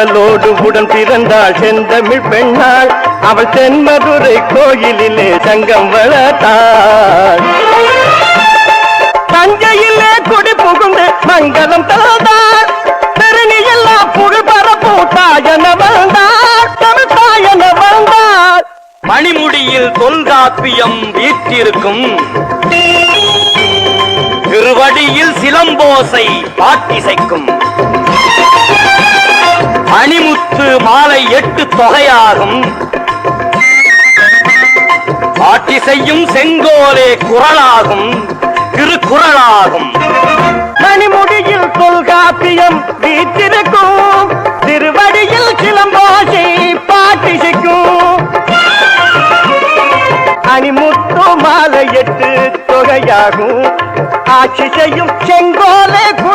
உடலோடு உடன் பிறந்தாள் செந்தமிழ் பெண்ணாள். அவள் தென்மதுரை கோயிலிலே சங்கம் வளர்த்தாள். தஞ்சையிலே குடி புகுந்து மங்களம் தந்தாள். பெருணியெல்லாம் புகழ் பரப்பும் தாயன வந்தாள் தமிழ் தாயன வந்தாள் மணிமுடியில் தொல்காப்பியம் வீற்றிருக்கும். திருவடியில் சிலம்போசை பாட்டிசைக்கும் பத்து மாலை எட்டு தொகையாகும். ஆட்சி செய்யும் செங்கோலே குரலாகும். திருக்குறளாகும். மணிமுடியில் தொல்காப்பியம் வீற்றிருக்கும். திருவடியில் சிலம்போசை பாட்டிசைக்கும். அணிமுத்து மாலை எட்டு தொகையாகும். ஆட்சி செய்யும் செங்கோலே குரலாகும்